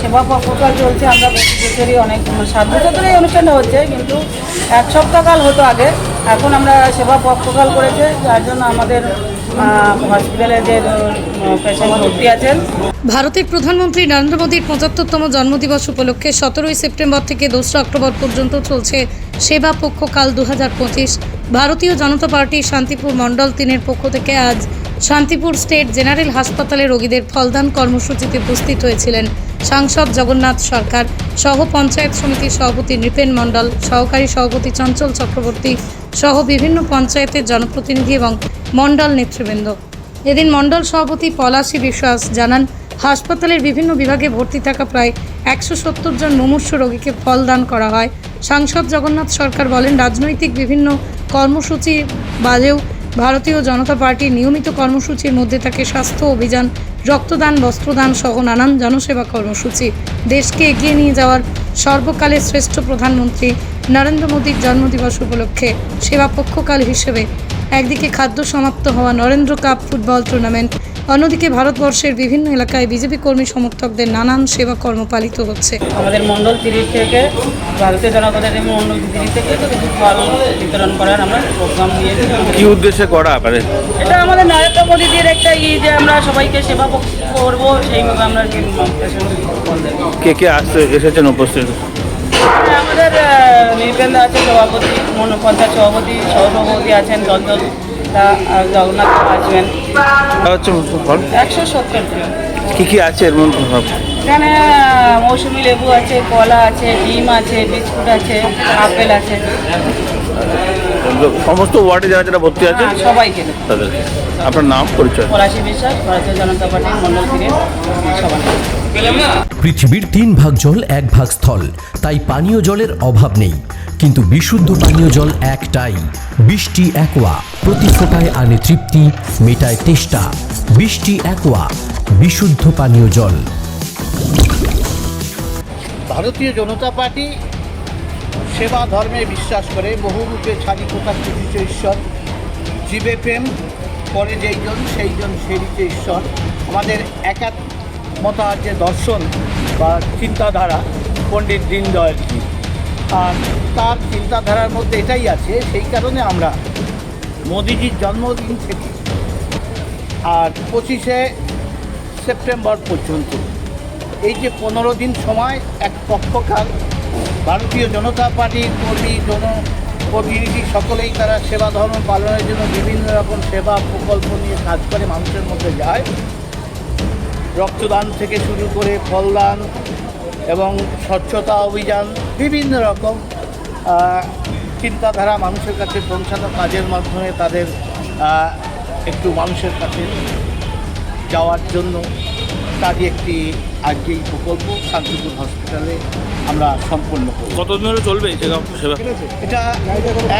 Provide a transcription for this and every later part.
সেবা প্রকল্প চলছে, আমরা প্রতি অনেক সাত বছর ধরে এই অনুষ্ঠানটা হচ্ছে, কিন্তু এক সপ্তাহকাল হতো আগে। এখন আমরা সেবা প্রকল্প করেছে, যার জন্য আমাদের ভারতের প্রধানমন্ত্রী নরেন্দ্র মোদীর পঁচাত্তরতম জন্মদিবস উপলক্ষে সতেরোই সেপ্টেম্বর থেকে দোসরা অক্টোবর পর্যন্ত চলছে সেবা পক্ষকাল দু হাজার পঁচিশ। ভারতীয় জনতা পার্টি শান্তিপুর মণ্ডল তিনের পক্ষ থেকে আজ শান্তিপুর স্টেট জেনারেল হাসপাতালে রোগীদের ফলদান কর্মসূচিতে উপস্থিত হয়েছিলেন সাংসদ জগন্নাথ সরকার সহ পঞ্চায়েত সমিতির সভাপতি নৃপেন মণ্ডল, সহকারী সভাপতি চঞ্চল চক্রবর্তী সহ বিভিন্ন পঞ্চায়েতের জনপ্রতিনিধি এবং মণ্ডল নেতৃবৃন্দ। এদিন মণ্ডল সভাপতি পলাশী বিশ্বাস জানান, হাসপাতালের বিভিন্ন বিভাগে ভর্তি থাকা প্রায় একশো সত্তর জন মুমূর্ষ রোগীকে ফল দান করা হয়। সাংসদ জগন্নাথ সরকার বলেন, রাজনৈতিক বিভিন্ন কর্মসূচি বাদেও ভারতীয় জনতা পার্টির নিয়মিত কর্মসূচির মধ্যে থাকে স্বাস্থ্য অভিযান, রক্তদান, বস্ত্রদান সহ নানান জনসেবা কর্মসূচি। দেশকে এগিয়ে নিয়ে যাওয়ার সর্বকালের শ্রেষ্ঠ প্রধানমন্ত্রী নরেন্দ্র মোদীর জন্মদিবস উপলক্ষে সেবা পক্ষকাল হিসেবে একদিকে খাদ্য সমাপ্ত হওয়া নরেন্দ্র কাপ ফুটবল টুর্নামেন্ট অন্যদিকে ভারতবর্ষের বিভিন্ন এলাকায় বিজেপি কর্মী সমর্থকদের নানান সেবা কর্ম পালিত হচ্ছে। আমাদের মণ্ডল তিরিশ থেকে ভারতীয় জনতা পার্টি মণ্ডল তিরিশ থেকে কিছু ফল বিতরণ করার আমরা প্রোগ্রাম নিয়েছি কি উদ্দেশ্যে করা মানে এটা আমাদের নরেন্দ্র মোদীজির একটা ই যে আমরা সবাইকে সেবা করব সেইভাবে আমরা কি কে কে আসতে এসেছেন উপস্থিত? আমাদের নির্বেন্দ্র আছে সভাপতি মন পঞ্চায়েত সভাপতি সহসভাপতি আছেন দলদল তা আর জগন্নাথ আসবেন। একশো সত্তর কি কি আছে এর মধ্যে এখানে মৌসুমি লেবু আছে কলা আছে ডিম আছে বিস্কুট আছে আপেল আছে। সমস্ত ওয়ার্ডে যারা যারা ভর্তি আছে? হ্যাঁ, সবাইকে। তাদের আপনার নাম পরিচয়? পলাশী বিশ্বাস ভারতীয় জনতা পার্টির মন্ডল থেকে সবাই পৃথিবীর তিন ভাগ জল এক ভাগ স্থল তাই পানীয় জলের অভাব নেই। কিন্তু বিশুদ্ধ পানীয় জল একটাই বৃষ্টি একোয়া প্রতি ফোটায় আনে তৃপ্তি মেটায় তেষ্টা। বৃষ্টি একোয়া বিশুদ্ধ পানীয় জল। ভারতীয় জনতা পার্টি সেবা ধর্মে বিশ্বাস করে বহুরূপে ছাড়ি কোথার খুঁজিছে ঈশ্বর। জীবে প্রেম করে যেইজন সেইজন সেরিতে ঈশ্বর। আমাদের একাত্মতার যে দর্শন বা চিন্তাধারা, পণ্ডিত দীনদয়ালজি আর তার চিন্তাধারার মধ্যে এটাই আছে, সেই কারণে আমরা মোদিজির জন্মদিন থেকে আর পঁচিশে সেপ্টেম্বর পর্যন্ত এই যে পনেরো দিন সময় এক পক্ষকাল, ভারতীয় জনতা পার্টির কর্মী জন প্রতিনিধি সকলেই তারা সেবা ধর্ম পালনের জন্য বিভিন্ন রকম সেবা প্রকল্প নিয়ে কাজ করে মানুষের মধ্যে যায়। রক্তদান থেকে শুরু করে ফলদান এবং স্বচ্ছতা অভিযান বিভিন্ন রকম চিন্তাধারা মানুষের কাছে পৌঁছানো কাজের মাধ্যমে তাদের একটু মানুষের কাছে যাওয়ার জন্য তারই একটি আজকে এই প্রকল্প শান্তিপুর হসপিটালে আমরা সম্পন্ন করব। কতদিন ধরে চলবে এটা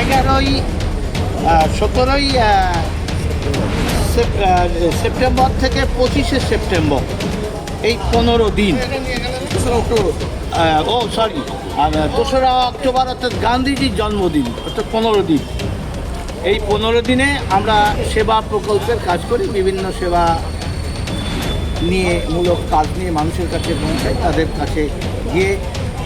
এগারোই সতেরোই সেপ্টেম্বর থেকে পঁচিশে সেপ্টেম্বর, এই পনেরো দিন। ও সরি দোসরা অক্টোবর অর্থাৎ গান্ধীজির জন্মদিন, অর্থাৎ পনেরো দিন। এই পনেরো দিনে আমরা সেবা প্রকল্পের কাজ করি, বিভিন্ন সেবা নিয়ে, মূলক কাজ নিয়ে মানুষের কাছে পৌঁছাই, তাদের কাছে গিয়ে